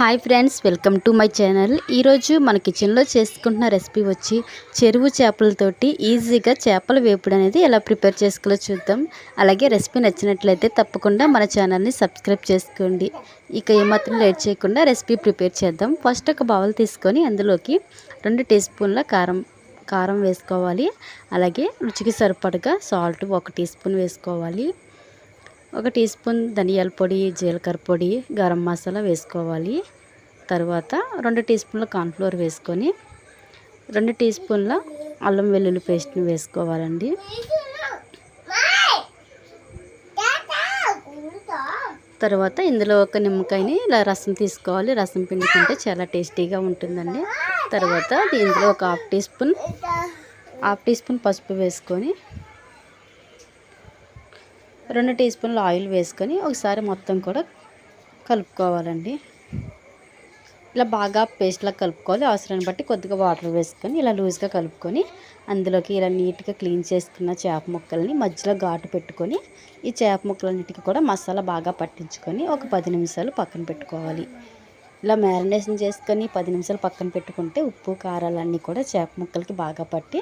Hi friends welcome to my channel. ఈరోజు మన కిచెన్లో చేసుకుంటున్న రెసిపీ వచ్చి చెరువు చేపలతోటి ఈజీగా చేపల వేపుడు అనేది ఎలా ప్రిపేర్ చేసుకోవాలో చూద్దాం. అలాగే రెసిపీ నచ్చినట్లయితే తప్పకుండా మన ఛానల్ని సబ్స్క్రైబ్ చేసుకోండి. ఇక ఏమాత్రం లేట్ చేయకుండా రెసిపీ ప్రిపేర్ చేద్దాం. ఫస్ట్ ఒక బౌల్ తీసుకొని అందులోకి రెండు టీ స్పూన్ల కారం కారం వేసుకోవాలి. అలాగే రుచికి సరిపడగా సాల్ట్ ఒక టీ స్పూన్ వేసుకోవాలి. ఒక టీ స్పూన్ ధనియాల పొడి జీలకర్ర పొడి గరం మసాలా వేసుకోవాలి. తర్వాత రెండు టీ స్పూన్ల కార్న్ఫ్లోర్ వేసుకొని రెండు టీ స్పూన్ల అల్లం వెల్లుల్లి పేస్ట్ని వేసుకోవాలండి. తర్వాత ఇందులో ఒక నిమ్మకాయని ఇలా రసం తీసుకోవాలి. రసం పిండుకుంటే చాలా టేస్టీగా ఉంటుందండి. తర్వాత ఇందులో ఒక half teaspoon half teaspoon పసుపు వేసుకొని రెండు టీ స్పూన్లు ఆయిల్ వేసుకొని ఒకసారి మొత్తం కూడా కలుపుకోవాలండి. ఇలా బాగా పేస్ట్లా కలుపుకోవాలి. అవసరాన్ని బట్టి కొద్దిగా వాటర్ వేసుకొని ఇలా లూజ్గా కలుపుకొని అందులోకి ఇలా నీట్గా క్లీన్ చేసుకున్న చేప ముక్కల్ని మధ్యలో ఘాటు పెట్టుకొని ఈ చేప ముక్కలన్నిటికీ కూడా మసాలా బాగా పట్టించుకొని ఒక పది నిమిషాలు పక్కన పెట్టుకోవాలి. ఇలా మ్యారినేషన్ చేసుకొని పది నిమిషాలు పక్కన పెట్టుకుంటే ఉప్పు కారాలన్నీ కూడా చేప ముక్కలకి బాగా పట్టి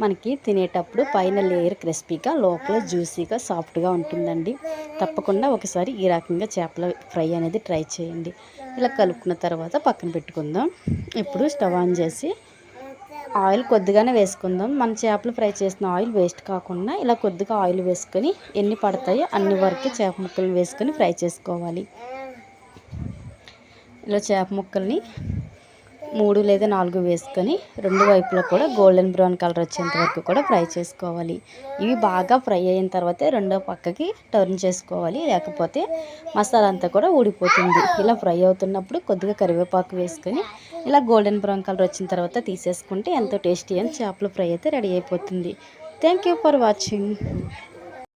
మనకి తినేటప్పుడు పైన లేయర్ క్రిస్పీగా లోపల జ్యూసీగా సాఫ్ట్గా ఉంటుందండి. తప్పకుండా ఒకసారి ఈ రకంగా చేపల ఫ్రై అనేది ట్రై చేయండి. ఇలా కలుపుకున్న తర్వాత పక్కన పెట్టుకుందాం. ఇప్పుడు స్టవ్ ఆన్ చేసి ఆయిల్ కొద్దిగానే వేసుకుందాం. మన చేపలు ఫ్రై చేసిన ఆయిల్ వేస్ట్ కాకుండా ఇలా కొద్దిగా ఆయిల్ వేసుకొని ఎన్ని పడతాయో అన్ని వరకు చేప ముక్కలు వేసుకొని ఫ్రై చేసుకోవాలి. ఇలా చేప ముక్కల్ని మూడు లేదా నాలుగు వేసుకొని రెండు వైపులా కూడా గోల్డెన్ బ్రౌన్ కలర్ వచ్చేంత వరకు కూడా ఫ్రై చేసుకోవాలి. ఇవి బాగా ఫ్రై అయిన తర్వాత రెండో పక్కకి టర్న్ చేసుకోవాలి. లేకపోతే మసాలా అంతా కూడా ఊడిపోతుంది. ఇలా ఫ్రై అవుతున్నప్పుడు కొద్దిగా కరివేపాకు వేసుకొని ఇలా గోల్డెన్ బ్రౌన్ కలర్ వచ్చిన తర్వాత తీసేసుకుంటే ఎంతో టేస్టీ అని చేపల ఫ్రై అయితే రెడీ అయిపోతుంది. Thank you for watching